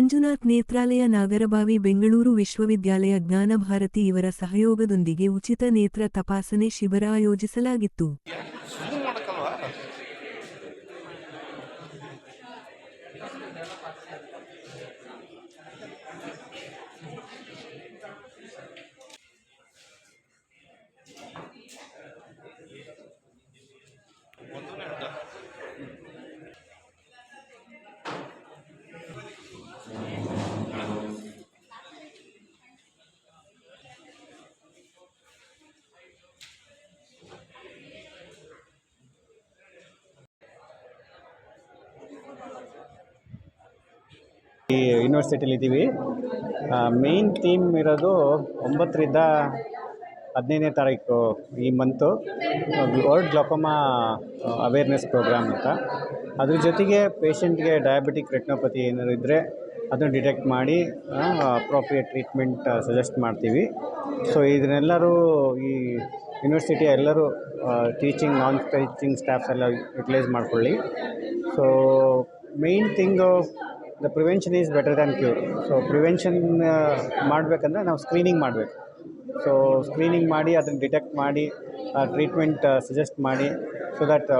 ಮಂಜುನಾಥ್ ನೇತ್ರಾಲಯ ನಾಗರಬಾವಿ ಬೆಂಗಳೂರು ವಿಶ್ವವಿದ್ಯಾಲಯ ಜ್ಞಾನಭಾರತಿ ಇವರ ಸಹಯೋಗದೊಂದಿಗೆ ಉಚಿತ ನೇತ್ರ ತಪಾಸಣೆ ಶಿಬಿರ ಆಯೋಜಿಸಲಾಗಿತ್ತು. ಈ ಯೂನಿವರ್ಸಿಟಿಲಿ ಇದ್ದೀವಿ. ಮೇನ್ ಥೀಮ್ ಇರೋದು ಒಂಬತ್ತರಿಂದ ಹದಿನೈದನೇ ತಾರೀಕು ಈ month world glaucoma awareness programme ಅಂತ. ಅದ್ರ ಜೊತೆಗೆ ಪೇಷಂಟ್ಗೆ ಡಯಾಬಿಟಿಕ್ ರೆಟ್ನೋಪತಿ ಏನಾದ್ರು ಇದ್ದರೆ ಅದನ್ನು ಡಿಟೆಕ್ಟ್ ಮಾಡಿ ಅಪ್ರೋಪ್ರಿಯೇಟ್ ಟ್ರೀಟ್ಮೆಂಟ್ ಸಜೆಸ್ಟ್ ಮಾಡ್ತೀವಿ. ಸೊ ಇದನ್ನೆಲ್ಲರೂ ಈ ಯೂನಿವರ್ಸಿಟಿ ಎಲ್ಲರೂ ಟೀಚಿಂಗ್ ನಾನ್ ಟೀಚಿಂಗ್ ಸ್ಟಾಫ್ಸ್ ಎಲ್ಲ ಯುಟಿಲೈಸ್ ಮಾಡ್ಕೊಳ್ಳಿ. So main thing the prevention is better than cure so prevention ಮಾಡಬೇಕಂದ್ರೆ ನಾವು ಸ್ಕ್ರೀನಿಂಗ್ ಮಾಡಬೇಕು. ಸೊ ಸ್ಕ್ರೀನಿಂಗ್ ಮಾಡಿ, ಅದನ್ನು ಡಿಟೆಕ್ಟ್ ಮಾಡಿ ಟ್ರೀಟ್ಮೆಂಟ್ ಸಜೆಸ್ಟ್ ಮಾಡಿ ಸೊ ದಟ್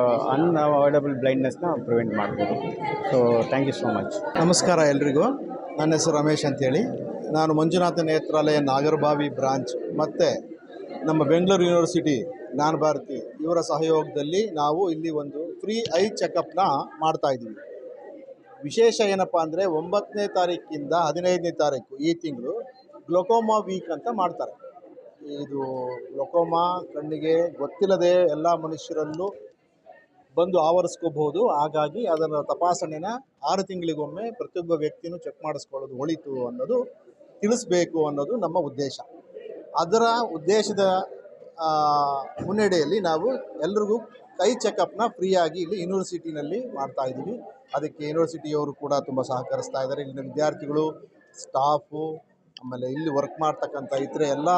ಅವಾಯ್ಡಬಲ್ ಬ್ಲೈಂಡ್ನೆಸ್ನ ಪ್ರಿವೆಂಟ್ ಮಾಡ್ಬೋದು. So thank you so much ನಮಸ್ಕಾರ ಎಲ್ರಿಗೂ. ನನ್ನ ಹೆಸರು ರಮೇಶ್ ಅಂತೇಳಿ. ನಾನು ಮಂಜುನಾಥ ನೇತ್ರಾಲಯ ನಾಗರಬಾವಿ ಬ್ರಾಂಚ್, ಮತ್ತು ನಮ್ಮ ಬೆಂಗಳೂರು ಯೂನಿವರ್ಸಿಟಿ, ಜ್ಞಾನ ಭಾರತಿ ಇವರ ಸಹಯೋಗದಲ್ಲಿ ನಾವು ಇಲ್ಲಿ ಒಂದು ಫ್ರೀ ಐ ಚೆಕಪ್ನ ಮಾಡ್ತಾ ಇದ್ದೀವಿ. ವಿಶೇಷ ಏನಪ್ಪ ಅಂದರೆ ಒಂಬತ್ತನೇ ತಾರೀಕಿಂದ ಹದಿನೈದನೇ ತಾರೀಕು ಈ ತಿಂಗಳು ಗ್ಲೋಕೋಮಾ ವೀಕ್ ಅಂತ ಮಾಡ್ತಾರೆ. ಇದು ಗ್ಲೋಕೋಮಾ ಕಣ್ಣಿಗೆ ಗೊತ್ತಿಲ್ಲದೆ ಎಲ್ಲ ಮನುಷ್ಯರಲ್ಲೂ ಬಂದು ಆವರಿಸ್ಕೋಬಹುದು. ಹಾಗಾಗಿ ಅದರ ತಪಾಸಣೆನ ಆರು ತಿಂಗಳಿಗೊಮ್ಮೆ ಪ್ರತಿಯೊಬ್ಬ ವ್ಯಕ್ತಿನೂ ಚೆಕ್ ಮಾಡಿಸ್ಕೊಳ್ಳೋದು ಒಳಿತು ಅನ್ನೋದು ತಿಳಿಸ್ಬೇಕು ಅನ್ನೋದು ನಮ್ಮ ಉದ್ದೇಶ. ಅದರ ಉದ್ದೇಶದ ಮುನ್ನಡೆಯಲ್ಲಿ ನಾವು ಎಲ್ರಿಗೂ ಕೈ ಚೆಕಪ್ನ ಫ್ರೀಯಾಗಿ ಇಲ್ಲಿ ಯೂನಿವರ್ಸಿಟಿನಲ್ಲಿ ಮಾಡ್ತಾ ಇದ್ದೀವಿ. ಅದಕ್ಕೆ ಯೂನಿವರ್ಸಿಟಿಯವರು ಕೂಡ ತುಂಬ ಸಹಕರಿಸ್ತಾ ಇದ್ದಾರೆ. ಇಲ್ಲಿನ ವಿದ್ಯಾರ್ಥಿಗಳು ಸ್ಟಾಫು ಆಮೇಲೆ ಇಲ್ಲಿ ವರ್ಕ್ ಮಾಡ್ತಕ್ಕಂಥ ಇತರೆ ಎಲ್ಲ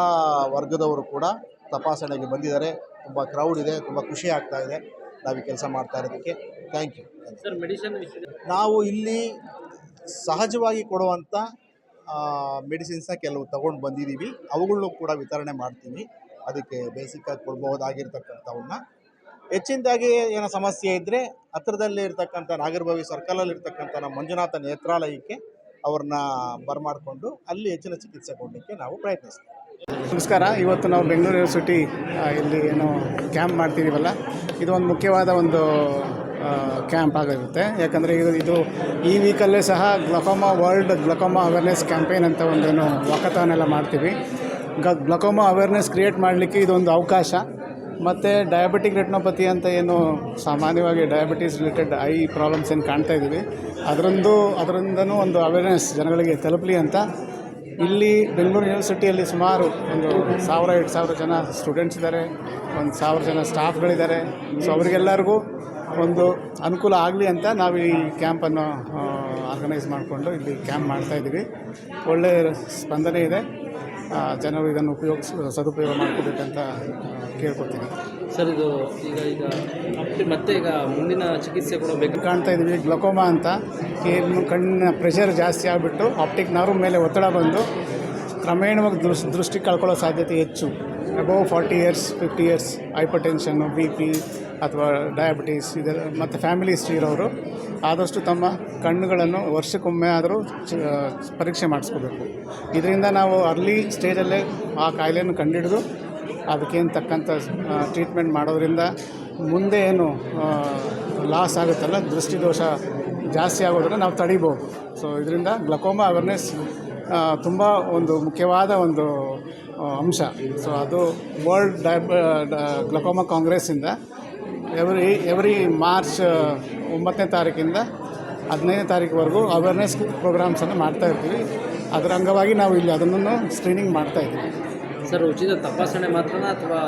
ವರ್ಗದವರು ಕೂಡ ತಪಾಸಣೆಗೆ ಬಂದಿದ್ದಾರೆ. ತುಂಬ ಕ್ರೌಡ್ ಇದೆ ತುಂಬ ಖುಷಿ ಆಗ್ತಾ ಇದೆ ನಾವು ಈ ಕೆಲಸ ಮಾಡ್ತಾ ಇರೋದಕ್ಕೆ. ಥ್ಯಾಂಕ್ ಯು ಸರ್ ಮೆಡಿಸಿನ್ ನಾವು ಇಲ್ಲಿ ಸಹಜವಾಗಿ ಕೊಡುವಂಥ ಮೆಡಿಸಿನ್ಸ್ನ ಕೆಲವು ತಗೊಂಡು ಬಂದಿದ್ದೀವಿ. ಅವುಗಳನ್ನು ಕೂಡ ವಿತರಣೆ ಮಾಡ್ತೀವಿ. ಅದಕ್ಕೆ ಬೇಸಿಕ್ಕಾಗಿ ಕೊಡ್ಬೋದಾಗಿರ್ತಕ್ಕಂಥವನ್ನ ಹೆಚ್ಚಿನದಾಗಿ ಏನೋ ಸಮಸ್ಯೆ ಇದ್ದರೆ ಹತ್ರದಲ್ಲಿ ಇರ್ತಕ್ಕಂಥ ನಾಗರಭಾವಿ ಸರ್ಕಲಲ್ಲಿ ಇರ್ತಕ್ಕಂಥ ನಮ್ಮ ಮಂಜುನಾಥ ನೇತ್ರಾಲಯಕ್ಕೆ ಅವ್ರನ್ನ ಬರಮಾಡಿಕೊಂಡು ಅಲ್ಲಿ ಹೆಚ್ಚಿನ ಚಿಕಿತ್ಸೆ ಕೊಡಲಿಕ್ಕೆ ನಾವು ಪ್ರಯತ್ನಿಸ್ತೀವಿ. ನಮಸ್ಕಾರ. ಇವತ್ತು ನಾವು ಬೆಂಗಳೂರು ಯೂನಿವರ್ಸಿಟಿ ಇಲ್ಲಿ ಏನು ಕ್ಯಾಂಪ್ ಮಾಡ್ತಿದ್ದೀವಲ್ಲ? ಇದು ಒಂದು ಮುಖ್ಯವಾದ ಒಂದು ಕ್ಯಾಂಪ್ ಆಗಿರುತ್ತೆ. ಯಾಕಂದರೆ ಇದು ಇದು ಈ ವೀಕಲ್ಲೇ ಸಹ glaucoma world glaucoma awareness campaign ಅಂತ ಒಂದೇನು ವಾಕತಾನೆಲ್ಲ ಮಾಡ್ತೀವಿ. ಗ, ಗ್ಲಕೋಮಾ ಅವೇರ್ನೆಸ್ ಕ್ರಿಯೇಟ್ ಮಾಡಲಿಕ್ಕೆ ಇದೊಂದು ಅವಕಾಶ. ಮತ್ತು ಡಯಾಬಿಟಿಕ್ ರೆಟ್ನೋಪತಿ ಅಂತ ಏನು ಸಾಮಾನ್ಯವಾಗಿ ಡಯಾಬಿಟೀಸ್ ರಿಲೇಟೆಡ್ ಐ ಪ್ರಾಬ್ಲಮ್ಸ್ ಏನು ಕಾಣ್ತಾ ಇದ್ದೀವಿ. ಅದರಿಂದ, ಅದರಿಂದನೂ ಒಂದು ಅವೇರ್ನೆಸ್ ಜನಗಳಿಗೆ ತಲುಪಲಿ ಅಂತ. ಇಲ್ಲಿ ಬೆಂಗಳೂರು ಯೂನಿವರ್ಸಿಟಿಯಲ್ಲಿ ಸುಮಾರು ಒಂದು ಸಾವಿರ, ಎರಡು ಸಾವಿರ ಜನ ಸ್ಟೂಡೆಂಟ್ಸ್ ಇದ್ದಾರೆ ಒಂದು ಸಾವಿರ ಜನ ಸ್ಟಾಫ್ಗಳಿದ್ದಾರೆ ಸೊ ಅವರಿಗೆಲ್ಲರಿಗೂ ಒಂದು ಅನುಕೂಲ ಆಗಲಿ ಅಂತ ನಾವು ಈ ಕ್ಯಾಂಪನ್ನು ಆರ್ಗನೈಸ್ ಮಾಡಿಕೊಂಡು ಇಲ್ಲಿ ಕ್ಯಾಂಪ್ ಮಾಡ್ತಾಯಿದ್ದೀವಿ ಒಳ್ಳೆಯ ಸ್ಪಂದನೆ ಇದೆ. ಜನರು ಇದನ್ನು ಉಪಯೋಗ ಸದುಪಯೋಗ ಮಾಡ್ಕೋಬೇಕಂತ ಕೇಳ್ಕೊತೀನಿ ಸರ್ ಇದು ಈಗ ಈಗ ಮತ್ತೆ ಈಗ ಮುಂದಿನ ಚಿಕಿತ್ಸೆ ಕೂಡ ಬೇಕು. ಕಾಣ್ತಾ ಇದ್ದೀವಿ ಗ್ಲಕೋಮಾ ಅಂತ. ಏನು ಕಣ್ಣಿನ ಪ್ರೆಷರ್ ಜಾಸ್ತಿ ಆಗಿಬಿಟ್ಟು ಆಪ್ಟಿಕ್ ನರ್ವ್ ಮೇಲೆ ಒತ್ತಡ ಬಂದು ಕ್ರಮೇಣವಾಗಿ ದೃಷ್ಟಿ ದೃಷ್ಟಿ ಕಳ್ಕೊಳ್ಳೋ ಸಾಧ್ಯತೆ ಹೆಚ್ಚು. Above forty years fifty years hypertension B P ಅಥವಾ ಡಯಾಬಿಟೀಸ್ ಇದೆಲ್ಲ ಮತ್ತು ಫ್ಯಾಮಿಲಿ ಹಿಸ್ಟ್ರಿ ಇರೋರು, ಆದಷ್ಟು ತಮ್ಮ ಕಣ್ಣುಗಳನ್ನು ವರ್ಷಕ್ಕೊಮ್ಮೆ ಆದರೂ ಪರೀಕ್ಷೆ ಮಾಡಿಸ್ಕೋಬೇಕು. ಇದರಿಂದ ನಾವು ಅರ್ಲಿ ಸ್ಟೇಜಲ್ಲೇ ಆ ಕಾಯಿಲೆಯನ್ನು ಕಂಡುಹಿಡಿದು ಅದಕ್ಕೇನು ತಕ್ಕಂಥ ಟ್ರೀಟ್ಮೆಂಟ್ ಮಾಡೋದ್ರಿಂದ ಮುಂದೆ ಏನು ಲಾಸ್ ಆಗುತ್ತಲ್ಲ, ದೃಷ್ಟಿದೋಷ ಜಾಸ್ತಿ ಆಗೋದನ್ನು ನಾವು ತಡಿಬೋದು. ಸೊ ಇದರಿಂದ ಗ್ಲಕೋಮಾ ಅವೇರ್ನೆಸ್ ತುಂಬ ಒಂದು ಮುಖ್ಯವಾದ ಒಂದು ಅಂಶ. ಸೊ ಅದು ವರ್ಲ್ಡ್ ಡಯಾಬ ಗ್ಲಕೋಮಾ ಕಾಂಗ್ರೆಸ್ಸಿಂದ ಎವ್ರಿ ಎವ್ರಿ ಮಾರ್ಚ್ ಒಂಬತ್ತನೇ ತಾರೀಕಿಂದ ಹದಿನೈದನೇ ತಾರೀಕುವರೆಗೂ ಅವೇರ್ನೆಸ್ ಪ್ರೋಗ್ರಾಮ್ಸನ್ನು ಮಾಡ್ತಾ ಇರ್ತೀವಿ. ಅದರ ಅಂಗವಾಗಿ ನಾವು ಇಲ್ಲಿ ಅದನ್ನು ಸ್ಕ್ರೀನಿಂಗ್ ಮಾಡ್ತಾ ಇದ್ದೀವಿ. ಸರ್ ಉಚಿತ ತಪಾಸಣೆ ಮಾತ್ರ ಅಥವಾ?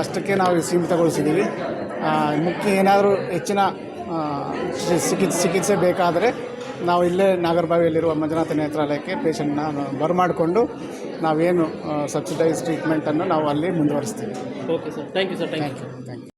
ಅಷ್ಟಕ್ಕೆ ನಾವು ಸೀಮಿತಗೊಳಿಸಿದ್ದೀವಿ. ಮುಖ್ಯ ಏನಾದರೂ ಹೆಚ್ಚಿನ ಚಿಕಿತ್ಸೆ ಚಿಕಿತ್ಸೆ ಬೇಕಾದರೆ ನಾವು ಇಲ್ಲೇ ನಾಗರಬಾವಿಯಲ್ಲಿರುವ ಮಂಜುನಾಥ ನೇತ್ರಾಲಯಕ್ಕೆ ಪೇಷಂಟ್ನ ಬರಮಾಡಿಕೊಂಡು ನಾವೇನು ಸಬ್ಸಿಡೈಸ್ ಟ್ರೀಟ್ಮೆಂಟನ್ನು ನಾವು ಅಲ್ಲಿ ಮುಂದುವರಿಸ್ತೀವಿ. Okay sir thank you sir thank you thank you